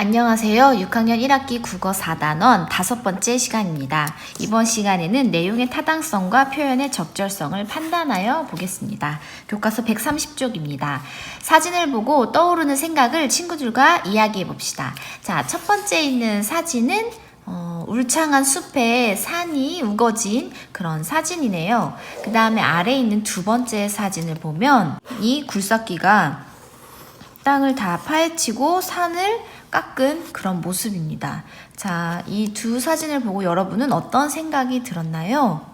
안녕하세요. 6학년 1학기 국어 4단원 다섯 번째 시간입니다. 이번 시간에는 내용의 타당성과 표현의 적절성을 판단하여 보겠습니다. 교과서 130쪽입니다. 사진을 보고 떠오르는 생각을 친구들과 이야기해 봅시다. 자, 첫 번째 있는 사진은 어, 울창한 숲에 산이 우거진 그런 사진이네요. 그 다음에 아래 있는 두 번째 사진을 보면 이 굴삭기가 땅을 다 파헤치고 산을 깎은 그런 모습입니다. 자, 이 두 사진을 보고 여러분은 어떤 생각이 들었나요?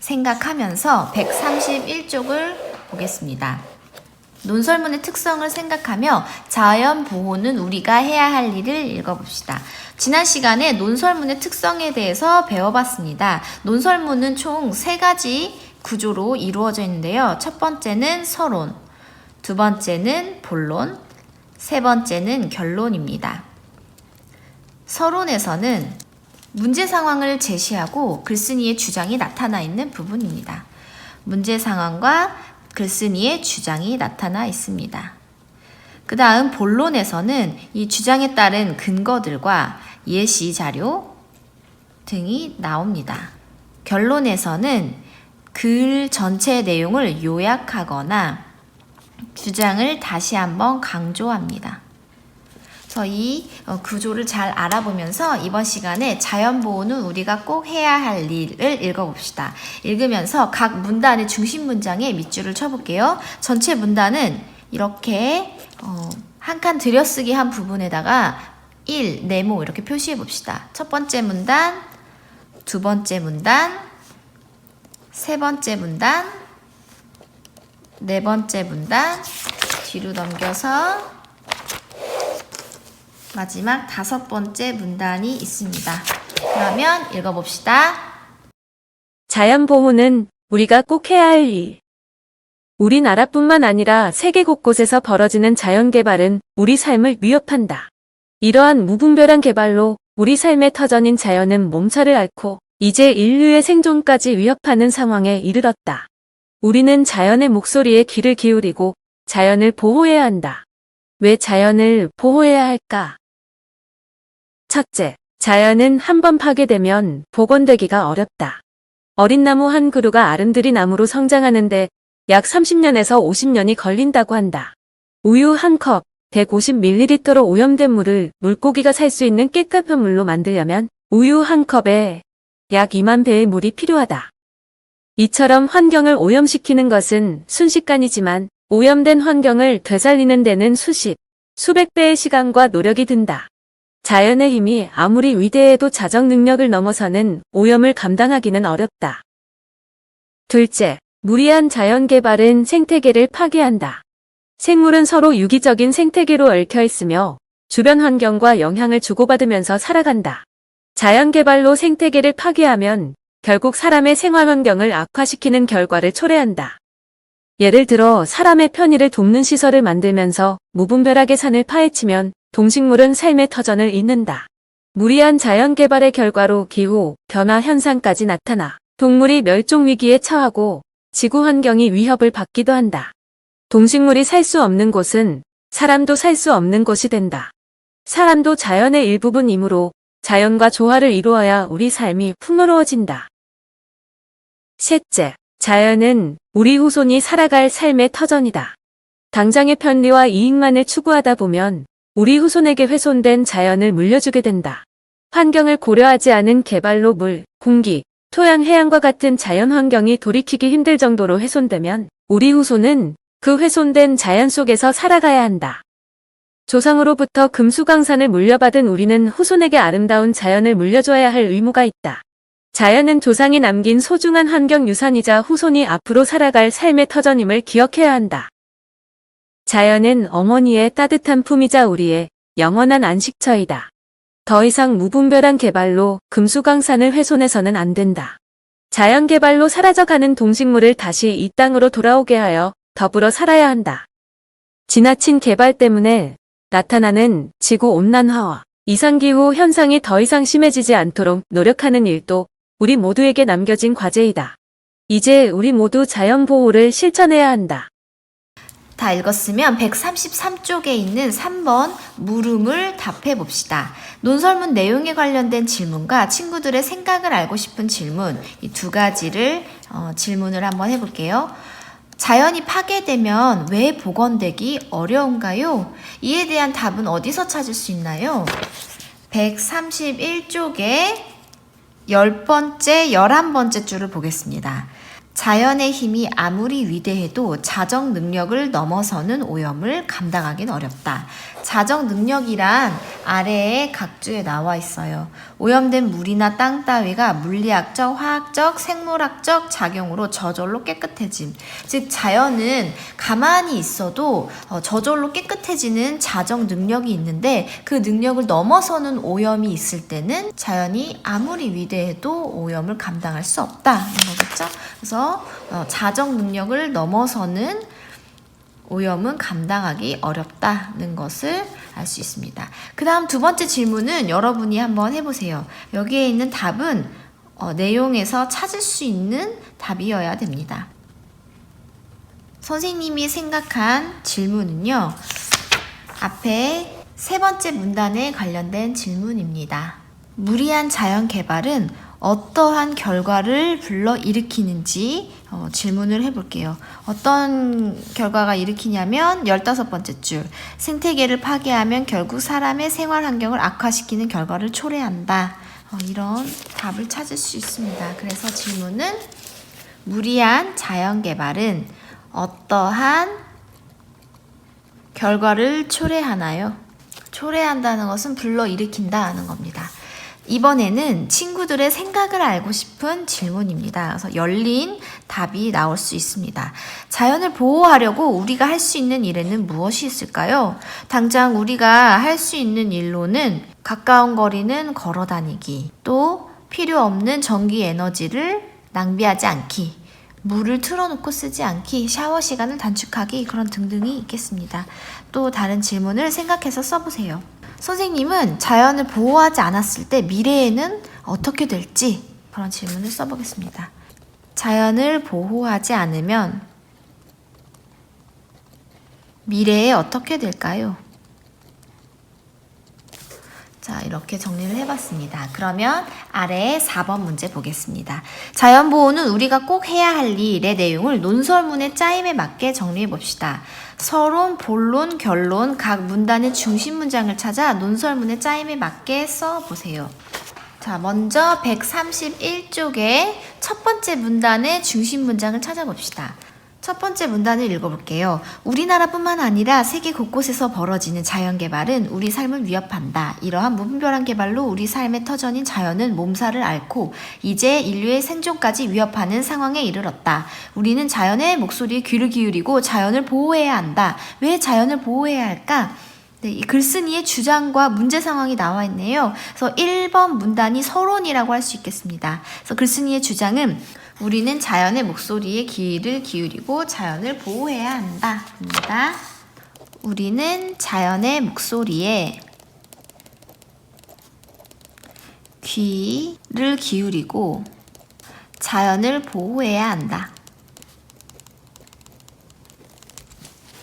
생각하면서 131쪽을 보겠습니다. 논설문의 특성을 생각하며 자연 보호는 우리가 해야 할 일을 읽어봅시다. 지난 시간에 논설문의 특성에 대해서 배워봤습니다. 논설문은 총 세 가지 구조로 이루어져 있는데요. 첫 번째는 서론, 두 번째는 본론, 세 번째는 결론입니다. 서론에서는 문제 상황을 제시하고 글쓴이의 주장이 나타나 있는 부분입니다. 문제 상황과 글쓴이의 주장이 나타나 있습니다. 그 다음 본론에서는 이 주장에 따른 근거들과 예시 자료 등이 나옵니다. 결론에서는 글 전체 내용을 요약하거나 주장을 다시 한번 강조합니다. 이 어, 구조를 잘 알아보면서 이번 시간에 자연보호는 우리가 꼭 해야 할 일을 읽어봅시다. 읽으면서 각 문단의 중심 문장에 밑줄을 쳐볼게요. 전체 문단은 이렇게 어, 한칸 들여쓰기 한 부분에다가 1, 네모 이렇게 표시해 봅시다. 첫 번째 문단, 두 번째 문단, 세 번째 문단, 네 번째 문단 뒤로 넘겨서 마지막 다섯 번째 문단이 있습니다. 그러면 읽어봅시다. 자연 보호는 우리가 꼭 해야 할 일. 우리나라뿐만 아니라 세계 곳곳에서 벌어지는 자연 개발은 우리 삶을 위협한다. 이러한 무분별한 개발로 우리 삶의 터전인 자연은 몸살을 앓고 이제 인류의 생존까지 위협하는 상황에 이르렀다. 우리는 자연의 목소리에 귀를 기울이고 자연을 보호해야 한다. 왜 자연을 보호해야 할까? 첫째, 자연은 한번 파괴되면 복원되기가 어렵다. 어린 나무 한 그루가 아름드리 나무로 성장하는데 약 30년에서 50년이 걸린다고 한다. 우유 한 컵, 150ml로 오염된 물을 물고기가 살 수 있는 깨끗한 물로 만들려면 우유 한 컵에 약 2만 배의 물이 필요하다. 이처럼 환경을 오염시키는 것은 순식간이지만 오염된 환경을 되살리는 데는 수십, 수백 배의 시간과 노력이 든다. 자연의 힘이 아무리 위대해도 자정 능력을 넘어서는 오염을 감당하기는 어렵다. 둘째, 무리한 자연 개발은 생태계를 파괴한다. 생물은 서로 유기적인 생태계로 얽혀 있으며 주변 환경과 영향을 주고받으면서 살아간다. 자연 개발로 생태계를 파괴하면 결국 사람의 생활 환경을 악화시키는 결과를 초래한다. 예를 들어 사람의 편의를 돕는 시설을 만들면서 무분별하게 산을 파헤치면 동식물은 삶의 터전을 잇는다. 무리한 자연 개발의 결과로 기후, 변화 현상까지 나타나 동물이 멸종 위기에 처하고 지구 환경이 위협을 받기도 한다. 동식물이 살 수 없는 곳은 사람도 살 수 없는 곳이 된다. 사람도 자연의 일부분이므로 자연과 조화를 이루어야 우리 삶이 풍요로워진다. 셋째, 자연은 우리 후손이 살아갈 삶의 터전이다. 당장의 편리와 이익만을 추구하다 보면 우리 후손에게 훼손된 자연을 물려주게 된다. 환경을 고려하지 않은 개발로 물, 공기, 토양, 해양과 같은 자연 환경이 돌이키기 힘들 정도로 훼손되면 우리 후손은 그 훼손된 자연 속에서 살아가야 한다. 조상으로부터 금수강산을 물려받은 우리는 후손에게 아름다운 자연을 물려줘야 할 의무가 있다. 자연은 조상이 남긴 소중한 환경 유산이자 후손이 앞으로 살아갈 삶의 터전임을 기억해야 한다. 자연은 어머니의 따뜻한 품이자 우리의 영원한 안식처이다. 더 이상 무분별한 개발로 금수강산을 훼손해서는 안 된다. 자연 개발로 사라져가는 동식물을 다시 이 땅으로 돌아오게 하여 더불어 살아야 한다. 지나친 개발 때문에 나타나는 지구 온난화와 이상기후 현상이 더 이상 심해지지 않도록 노력하는 일도 우리 모두에게 남겨진 과제이다. 이제 우리 모두 자연 보호를 실천해야 한다. 다 읽었으면 133쪽에 있는 3번 물음을 답해 봅시다. 논설문 내용에 관련된 질문과 친구들의 생각을 알고 싶은 질문, 이 두 가지를 어, 질문을 한번 해볼게요. 자연이 파괴되면 왜 복원되기 어려운가요? 이에 대한 답은 어디서 찾을 수 있나요? 131쪽에 10번째, 11번째 줄을 보겠습니다. 자연의 힘이 아무리 위대해도 자정 능력을 넘어서는 오염을 감당하긴 어렵다. 자정 능력이란 아래에 각주에 나와 있어요. 오염된 물이나 땅 따위가 물리학적, 화학적, 생물학적 작용으로 저절로 깨끗해짐. 즉, 자연은 가만히 있어도 어, 저절로 깨끗해지는 자정 능력이 있는데 그 능력을 넘어서는 오염이 있을 때는 자연이 아무리 위대해도 오염을 감당할 수 없다는 거겠죠. 그래서 어, 자정 능력을 넘어서는 오염은 감당하기 어렵다는 것을 알 수 있습니다. 그 다음 두 번째 질문은 여러분이 한번 해보세요. 여기에 있는 답은 어, 내용에서 찾을 수 있는 답이어야 됩니다. 선생님이 생각한 질문은요. 앞에 세 번째 문단에 관련된 질문입니다. 무리한 자연 개발은 어떠한 결과를 불러 일으키는지 어, 질문을 해볼게요. 어떤 결과가 일으키냐면 15번째 줄. 생태계를 파괴하면 결국 사람의 생활 환경을 악화시키는 결과를 초래한다. 어, 이런 답을 찾을 수 있습니다. 그래서 질문은 무리한 자연 개발은 어떠한 결과를 초래하나요? 초래한다는 것은 불러일으킨다는 겁니다. 이번에는 친구들의 생각을 알고 싶은 질문입니다. 그래서 열린 답이 나올 수 있습니다. 자연을 보호하려고 우리가 할 수 있는 일에는 무엇이 있을까요? 당장 우리가 할 수 있는 일로는 가까운 거리는 걸어 다니기, 또 필요 없는 전기 에너지를 낭비하지 않기, 물을 틀어놓고 쓰지 않기, 샤워 시간을 단축하기, 그런 등등이 있겠습니다. 또 다른 질문을 생각해서 써보세요. 선생님은 자연을 보호하지 않았을 때 미래에는 어떻게 될지 그런 질문을 써보겠습니다. 자연을 보호하지 않으면 미래에 어떻게 될까요? 자, 이렇게 정리를 해봤습니다. 그러면 아래에 4번 문제 보겠습니다. 자연보호는 우리가 꼭 해야 할 일의 내용을 논설문의 짜임에 맞게 정리해 봅시다. 서론, 본론, 결론, 각 문단의 중심 문장을 찾아 논설문의 짜임에 맞게 써보세요. 자, 먼저 131쪽에 첫 번째 문단의 중심 문장을 찾아봅시다. 첫 번째 문단을 읽어볼게요. 우리나라뿐만 아니라 세계 곳곳에서 벌어지는 자연 개발은 우리 삶을 위협한다. 이러한 무분별한 개발로 우리 삶의 터전인 자연은 몸살을 앓고 이제 인류의 생존까지 위협하는 상황에 이르렀다. 우리는 자연의 목소리에 귀를 기울이고 자연을 보호해야 한다. 왜 자연을 보호해야 할까? 네, 이 글쓴이의 주장과 문제 상황이 나와 있네요. 그래서 1번 문단이 서론이라고 할 수 있겠습니다. 그래서 글쓴이의 주장은 우리는 자연의 목소리에 귀를 기울이고 자연을 보호해야 한다. 입니다. 우리는 자연의 목소리에 귀를 기울이고 자연을 보호해야 한다.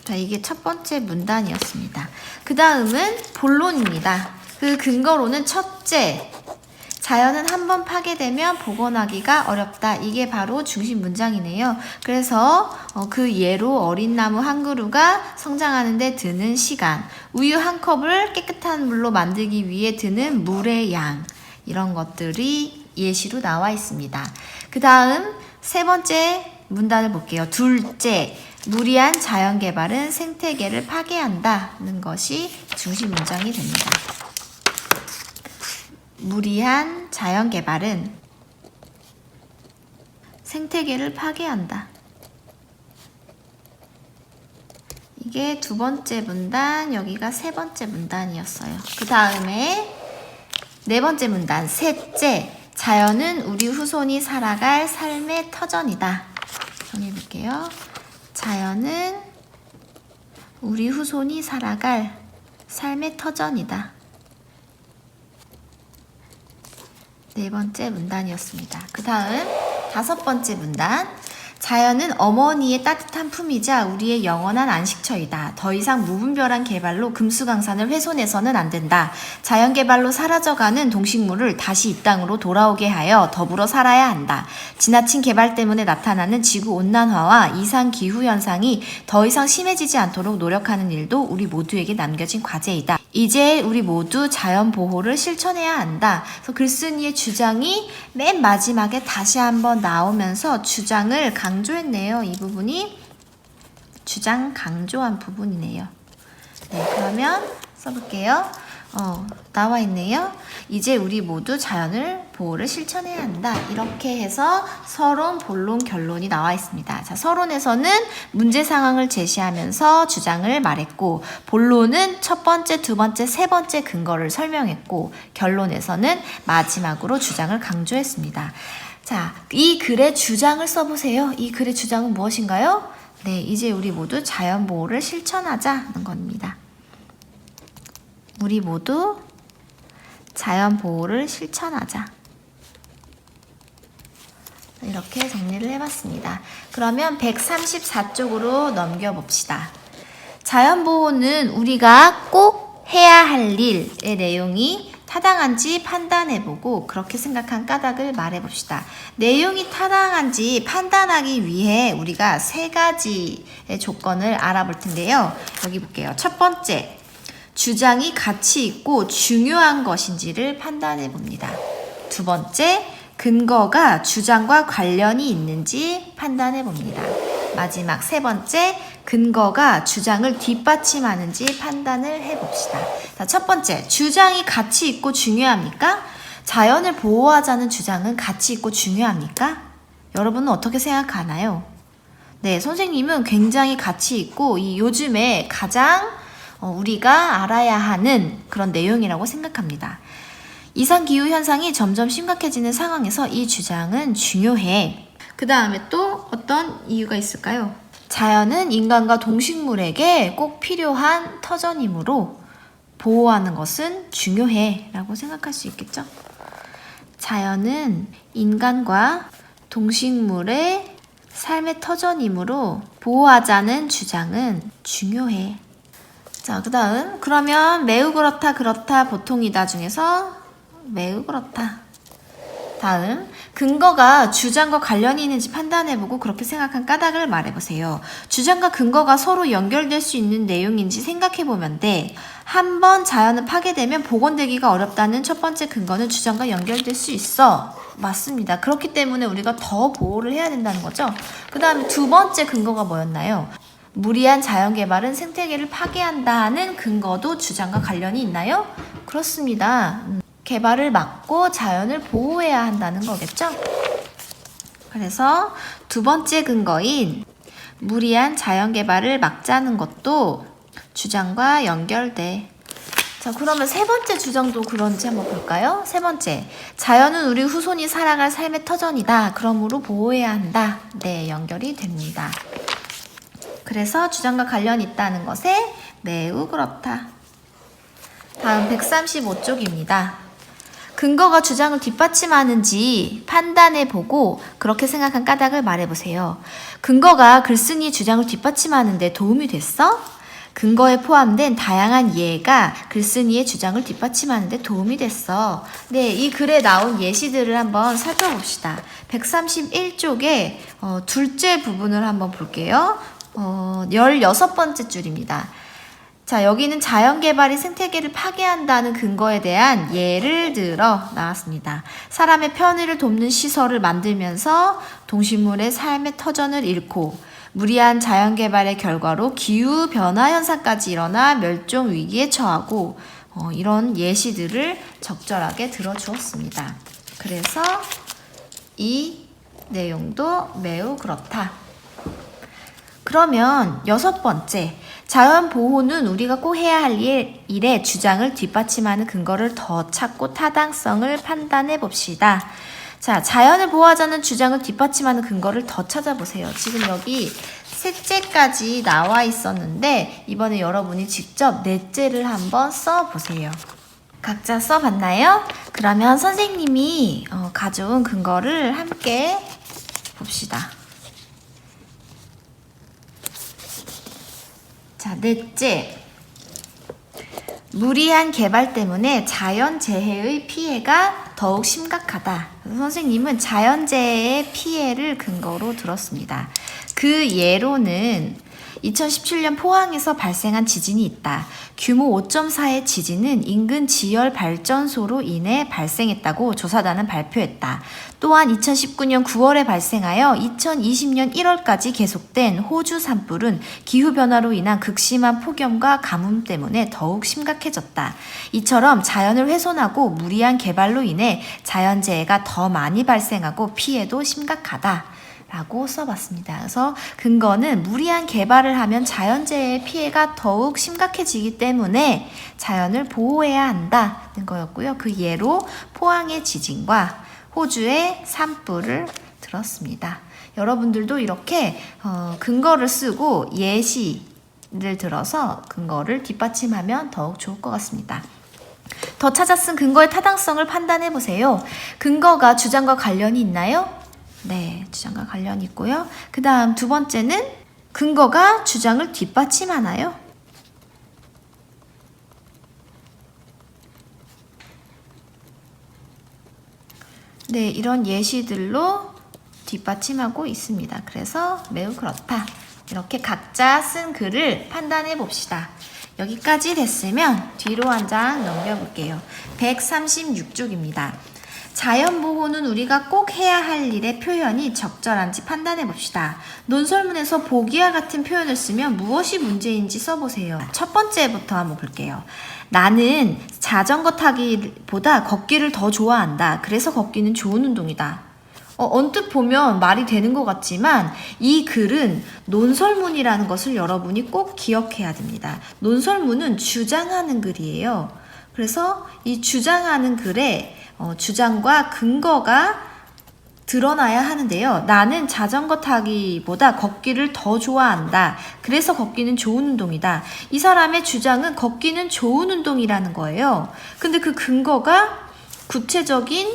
자, 이게 첫 번째 문단이었습니다. 그 다음은 본론입니다. 그 근거로는 첫째, 자연은 한 번 파괴되면 복원하기가 어렵다. 이게 바로 중심 문장이네요. 그래서 어, 그 예로 어린 나무 한 그루가 성장하는데 드는 시간, 우유 한 컵을 깨끗한 물로 만들기 위해 드는 물의 양, 이런 것들이 예시로 나와 있습니다. 그 다음 세 번째 문단을 볼게요. 둘째, 무리한 자연 개발은 생태계를 파괴한다는 것이 중심 문장이 됩니다. 무리한 자연 개발은 생태계를 파괴한다. 이게 두 번째 문단, 여기가 세 번째 문단이었어요. 그 다음에 네 번째 문단, 셋째, 자연은 우리 후손이 살아갈 삶의 터전이다. 정리해 볼게요. 자연은 우리 후손이 살아갈 삶의 터전이다. 네 번째 문단이었습니다. 그 다음 다섯 번째 문단. 자연은 어머니의 따뜻한 품이자 우리의 영원한 안식처이다. 더 이상 무분별한 개발로 금수강산을 훼손해서는 안 된다. 자연 개발로 사라져가는 동식물을 다시 이 땅으로 돌아오게 하여 더불어 살아야 한다. 지나친 개발 때문에 나타나는 지구 온난화와 이상 기후 현상이 더 이상 심해지지 않도록 노력하는 일도 우리 모두에게 남겨진 과제이다. 이제 우리 모두 자연 보호를 실천해야 한다. 글쓴이의 주장이 맨 마지막에 다시 한번 나오면서 주장을 강 조했네요. 이 부분이 주장 강조한 부분이네요. 네, 그러면 써볼게요. 어, 나와 있네요. 이제 우리 모두 자연을 보호를 실천해야 한다. 이렇게 해서 서론, 본론, 결론이 나와 있습니다. 자, 서론에서는 문제 상황을 제시하면서 주장을 말했고, 본론은 첫 번째, 두 번째, 세 번째 근거를 설명했고, 결론에서는 마지막으로 주장을 강조했습니다. 자, 이 글의 주장을 써보세요. 이 글의 주장은 무엇인가요? 네, 이제 우리 모두 자연 보호를 실천하자는 겁니다. 우리 모두 자연 보호를 실천하자. 이렇게 정리를 해봤습니다. 그러면 134쪽으로 넘겨봅시다. 자연 보호는 우리가 꼭 해야 할 일의 내용이 타당한지 판단해보고 그렇게 생각한 까닭을 말해봅시다. 내용이 타당한지 판단하기 위해 우리가 세 가지의 조건을 알아볼 텐데요. 여기 볼게요. 첫 번째, 주장이 가치 있고 중요한 것인지를 판단해 봅니다. 두 번째, 근거가 주장과 관련이 있는지 판단해 봅니다. 마지막 세 번째, 근거가 주장을 뒷받침하는지 판단을 해 봅시다. 자, 첫 번째, 주장이 가치 있고 중요합니까? 자연을 보호하자는 주장은 가치 있고 중요합니까? 여러분은 어떻게 생각하나요? 네, 선생님은 굉장히 가치 있고 이 요즘에 가장 어, 우리가 알아야 하는 그런 내용이라고 생각합니다. 이상 기후 현상이 점점 심각해지는 상황에서 이 주장은 중요해. 그 다음에 또 어떤 이유가 있을까요? 자연은 인간과 동식물에게 꼭 필요한 터전이므로 보호하는 것은 중요해 라고 생각할 수 있겠죠? 자연은 인간과 동식물의 삶의 터전이므로 보호하자는 주장은 중요해. 자, 그 다음. 그러면 매우 그렇다, 그렇다, 보통이다 중에서 매우 그렇다. 다음. 근거가 주장과 관련이 있는지 판단해보고 그렇게 생각한 까닭을 말해보세요. 주장과 근거가 서로 연결될 수 있는 내용인지 생각해보면 돼. 한 번 자연을 파괴되면 복원되기가 어렵다는 첫 번째 근거는 주장과 연결될 수 있어. 맞습니다. 그렇기 때문에 우리가 더 보호를 해야 된다는 거죠. 그 다음에 두 번째 근거가 뭐였나요? 무리한 자연 개발은 생태계를 파괴한다는 근거도 주장과 관련이 있나요? 그렇습니다. 음, 개발을 막고 자연을 보호해야 한다는 거겠죠? 그래서 두 번째 근거인 무리한 자연 개발을 막자는 것도 주장과 연결돼. 자, 그러면 세 번째 주장도 그런지 한번 볼까요? 세 번째. 자연은 우리 후손이 살아갈 삶의 터전이다. 그러므로 보호해야 한다. 네, 연결이 됩니다. 그래서 주장과 관련이 있다는 것에 매우 그렇다. 다음 135쪽입니다. 근거가 주장을 뒷받침하는지 판단해 보고 그렇게 생각한 까닭을 말해 보세요. 근거가 글쓴이 주장을 뒷받침하는데 도움이 됐어? 근거에 포함된 다양한 예가 글쓴이의 주장을 뒷받침하는데 도움이 됐어. 네, 이 글에 나온 예시들을 한번 살펴봅시다. 131쪽에 어, 둘째 부분을 한번 볼게요. 어, 16번째 줄입니다. 자, 여기는 자연 개발이 생태계를 파괴한다는 근거에 대한 예를 들어 나왔습니다. 사람의 편의를 돕는 시설을 만들면서 동식물의 삶의 터전을 잃고 무리한 자연 개발의 결과로 기후 변화 현상까지 일어나 멸종 위기에 처하고 어, 이런 예시들을 적절하게 들어주었습니다. 그래서 이 내용도 매우 그렇다. 그러면 여섯 번째, 자연 보호는 우리가 꼭 해야 할 일, 일의 주장을 뒷받침하는 근거를 더 찾고 타당성을 판단해 봅시다. 자, 자연을 보호하자는 주장을 뒷받침하는 근거를 더 찾아보세요. 지금 여기 셋째까지 나와 있었는데 이번에 여러분이 직접 넷째를 한번 써보세요. 각자 써봤나요? 그러면 선생님이 어, 가져온 근거를 함께 봅시다. 자, 넷째. 무리한 개발 때문에 자연재해의 피해가 더욱 심각하다. 선생님은 자연재해의 피해를 근거로 들었습니다. 그 예로는 2017년 포항에서 발생한 지진이 있다. 규모 5.4의 지진은 인근 지열 발전소로 인해 발생했다고 조사단은 발표했다. 또한 2019년 9월에 발생하여 2020년 1월까지 계속된 호주 산불은 기후변화로 인한 극심한 폭염과 가뭄 때문에 더욱 심각해졌다. 이처럼 자연을 훼손하고 무리한 개발로 인해 자연재해가 더 많이 발생하고 피해도 심각하다. 라고 써봤습니다. 그래서 근거는 무리한 개발을 하면 자연재해의 피해가 더욱 심각해지기 때문에 자연을 보호해야 한다는 거였고요. 그 예로 포항의 지진과 호주의 산불을 들었습니다. 여러분들도 이렇게 어, 근거를 쓰고 예시를 들어서 근거를 뒷받침하면 더욱 좋을 것 같습니다. 더 찾아 쓴 근거의 타당성을 판단해 보세요. 근거가 주장과 관련이 있나요? 네, 주장과 관련이 있고요. 그 다음 두 번째는 근거가 주장을 뒷받침하나요? 네, 이런 예시들로 뒷받침하고 있습니다. 그래서 매우 그렇다. 이렇게 각자 쓴 글을 판단해 봅시다. 여기까지 됐으면 뒤로 한 장 넘겨볼게요. 136쪽입니다. 자연 보호는 우리가 꼭 해야 할 일의 표현이 적절한지 판단해 봅시다. 논설문에서 보기와 같은 표현을 쓰면 무엇이 문제인지 써보세요. 첫 번째부터 한번 볼게요. 나는 자전거 타기보다 걷기를 더 좋아한다. 그래서 걷기는 좋은 운동이다. 어, 언뜻 보면 말이 되는 것 같지만 이 글은 논설문이라는 것을 여러분이 꼭 기억해야 됩니다. 논설문은 주장하는 글이에요. 그래서 이 주장하는 글에 어, 주장과 근거가 드러나야 하는데요. 나는 자전거 타기보다 걷기를 더 좋아한다. 그래서 걷기는 좋은 운동이다. 이 사람의 주장은 걷기는 좋은 운동이라는 거예요. 근데 그 근거가 구체적인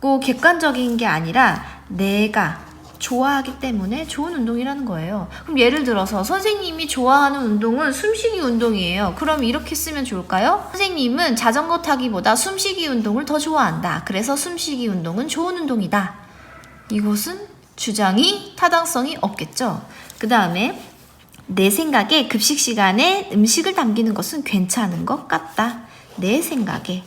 고 객관적인 게 아니라 내가 좋아하기 때문에 좋은 운동이라는 거예요. 그럼 예를 들어서 선생님이 좋아하는 운동은 숨쉬기 운동이에요. 그럼 이렇게 쓰면 좋을까요? 선생님은 자전거 타기보다 숨쉬기 운동을 더 좋아한다. 그래서 숨쉬기 운동은 좋은 운동이다. 이것은 주장이 타당성이 없겠죠. 그 다음에 내 생각에 급식 시간에 음식을 남기는 것은 괜찮은 것 같다. 내 생각에.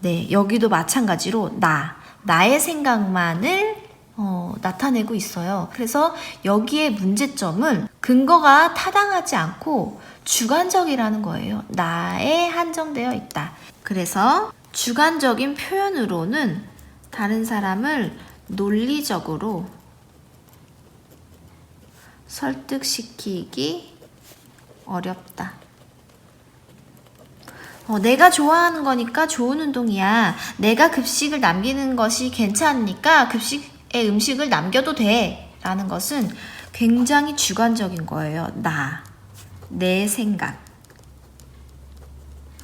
네, 여기도 마찬가지로 나, 나의 생각만을 어, 나타내고 있어요. 그래서 여기에 문제점은 근거가 타당하지 않고 주관적이라는 거예요. 나에 한정되어 있다. 그래서 주관적인 표현으로는 다른 사람을 논리적으로 설득시키기 어렵다. 어, 내가 좋아하는 거니까 좋은 운동이야. 내가 급식을 남기는 것이 괜찮으니까 급식에 음식을 남겨도 돼. 라는 것은 굉장히 주관적인 거예요. 나, 내 생각.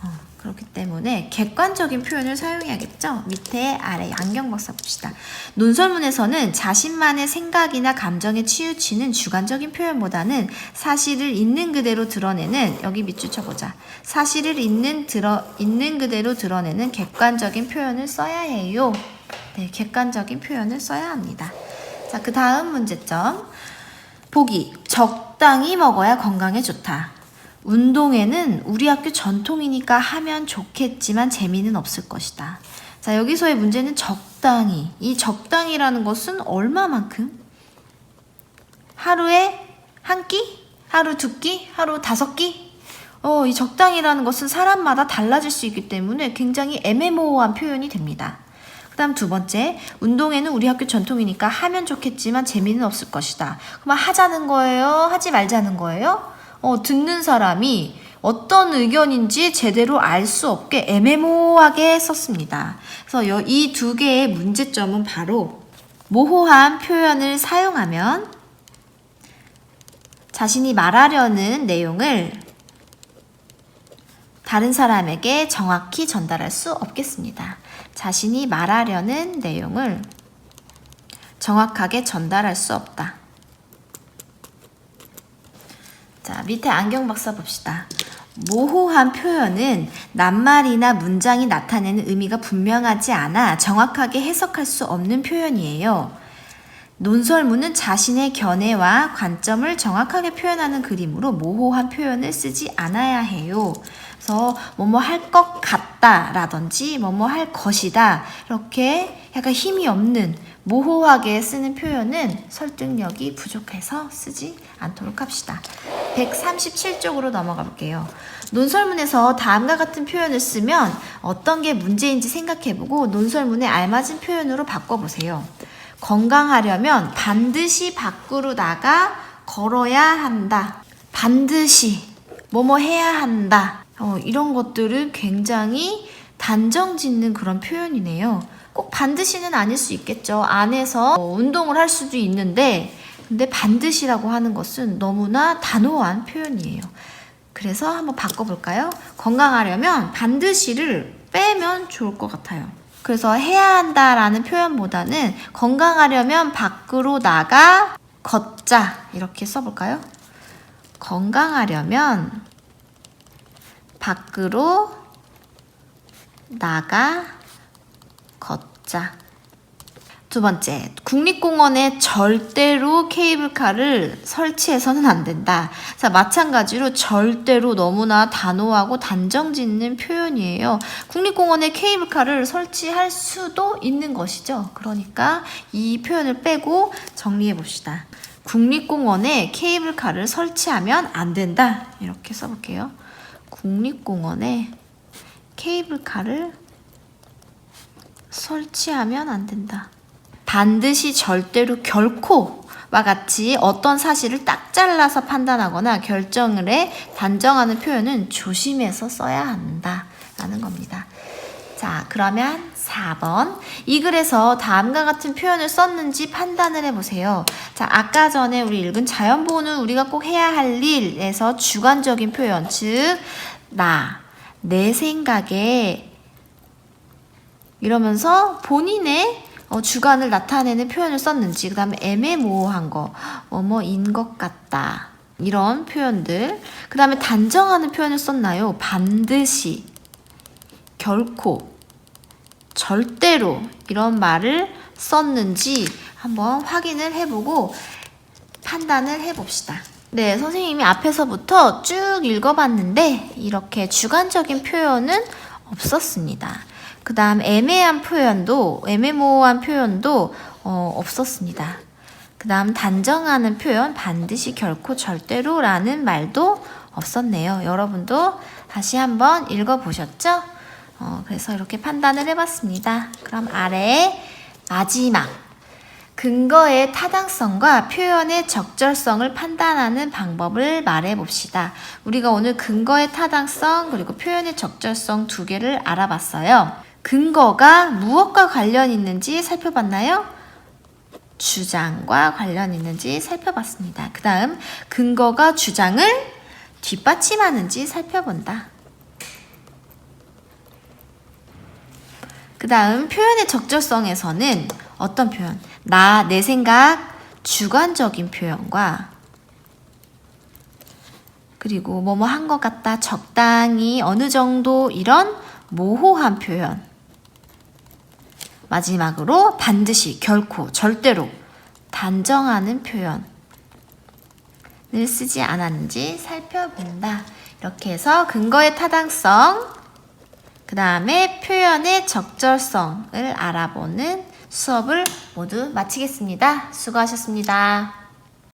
어, 그렇기 때문에 객관적인 표현을 사용해야겠죠. 밑에 아래 안경 박사 봅시다. 논설문에서는 자신만의 생각이나 감정에 치우치는 주관적인 표현보다는 사실을 있는 그대로 드러내는 여기 밑줄 쳐보자. 사실을 있는 들어 있는 그대로 드러내는 객관적인 표현을 써야 해요. 네, 객관적인 표현을 써야 합니다. 자, 그 다음 문제점. 보기. 적당히 먹어야 건강에 좋다. 운동회는 우리 학교 전통이니까 하면 좋겠지만 재미는 없을 것이다. 자, 여기서의 문제는 적당히. 이 적당이라는 것은 얼마만큼? 하루에 한 끼? 하루 두 끼? 하루 다섯 끼? 어, 이 적당이라는 것은 사람마다 달라질 수 있기 때문에 굉장히 애매모호한 표현이 됩니다. 그 다음 두 번째, 운동회는 우리 학교 전통이니까 하면 좋겠지만 재미는 없을 것이다. 그럼 하자는 거예요? 하지 말자는 거예요? 어, 듣는 사람이 어떤 의견인지 제대로 알 수 없게 애매모호하게 썼습니다. 그래서 이 두 개의 문제점은 바로 모호한 표현을 사용하면 자신이 말하려는 내용을 다른 사람에게 정확히 전달할 수 없겠습니다. 자신이 말하려는 내용을 정확하게 전달할 수 없다. 자, 밑에 안경 박사 봅시다. 모호한 표현은 낱말이나 문장이 나타내는 의미가 분명하지 않아 정확하게 해석할 수 없는 표현이에요. 논설문은 자신의 견해와 관점을 정확하게 표현하는 그림으로 모호한 표현을 쓰지 않아야 해요. 그래서 뭐뭐 할 것 같다라든지 뭐뭐 할 것이다 이렇게 약간 힘이 없는 모호하게 쓰는 표현은 설득력이 부족해서 쓰지 않도록 합시다. 137쪽으로 넘어가 볼게요. 논설문에서 다음과 같은 표현을 쓰면 어떤 게 문제인지 생각해보고 논설문에 알맞은 표현으로 바꿔보세요. 건강하려면 반드시 밖으로 나가 걸어야 한다. 반드시 뭐뭐 해야 한다. 어, 이런 것들은 굉장히 단정 짓는 그런 표현이네요. 꼭 반드시는 아닐 수 있겠죠. 안에서 어, 운동을 할 수도 있는데, 근데 반드시라고 하는 것은 너무나 단호한 표현이에요. 그래서 한번 바꿔볼까요? 건강하려면 반드시를 빼면 좋을 것 같아요. 그래서 해야 한다라는 표현보다는 건강하려면 밖으로 나가 걷자 이렇게 써볼까요? 건강하려면 밖으로 나가 걷자. 두 번째, 국립공원에 절대로 케이블카를 설치해서는 안 된다. 자, 마찬가지로 절대로 너무나 단호하고 단정 짓는 표현이에요. 국립공원에 케이블카를 설치할 수도 있는 것이죠. 그러니까 이 표현을 빼고 정리해 봅시다. 국립공원에 케이블카를 설치하면 안 된다. 이렇게 써볼게요. 국립공원에 케이블카를 설치하면 안 된다. 반드시 절대로 결코 와 같이 어떤 사실을 딱 잘라서 판단하거나 결정을 해 단정하는 표현은 조심해서 써야 한다 라는 겁니다. 자, 그러면 4번. 이 글에서 다음과 같은 표현을 썼는지 판단을 해보세요. 자, 아까 전에 우리 읽은 자연보호는 우리가 꼭 해야 할 일에서 주관적인 표현, 즉, 나, 내 생각에 이러면서 본인의 어, 주관을 나타내는 표현을 썼는지, 그 다음에 애매모호한 거, 뭐뭐인 것 같다. 이런 표현들. 그 다음에 단정하는 표현을 썼나요? 반드시, 결코, 절대로 이런 말을 썼는지 한번 확인을 해보고 판단을 해봅시다. 네, 선생님이 앞에서부터 쭉 읽어봤는데 이렇게 주관적인 표현은 없었습니다. 그 다음 애매한 표현도 애매모호한 표현도 어, 없었습니다. 그 다음 단정하는 표현 반드시 결코 절대로 라는 말도 없었네요. 여러분도 다시 한번 읽어보셨죠? 어, 그래서 이렇게 판단을 해봤습니다. 그럼 아래 마지막 근거의 타당성과 표현의 적절성을 판단하는 방법을 말해 봅시다. 우리가 오늘 근거의 타당성 그리고 표현의 적절성 두 개를 알아봤어요. 근거가 무엇과 관련 있는지 살펴봤나요? 주장과 관련 있는지 살펴봤습니다. 그 다음 근거가 주장을 뒷받침하는지 살펴본다. 그 다음 표현의 적절성에서는 어떤 표현? 나, 내 생각, 주관적인 표현과 그리고 뭐뭐 한 것 같다, 적당히, 어느 정도 이런 모호한 표현. 마지막으로 반드시, 결코, 절대로 단정하는 표현을 쓰지 않았는지 살펴본다. 이렇게 해서 근거의 타당성, 그 다음에 표현의 적절성을 알아보는 수업을 모두 마치겠습니다. 수고하셨습니다.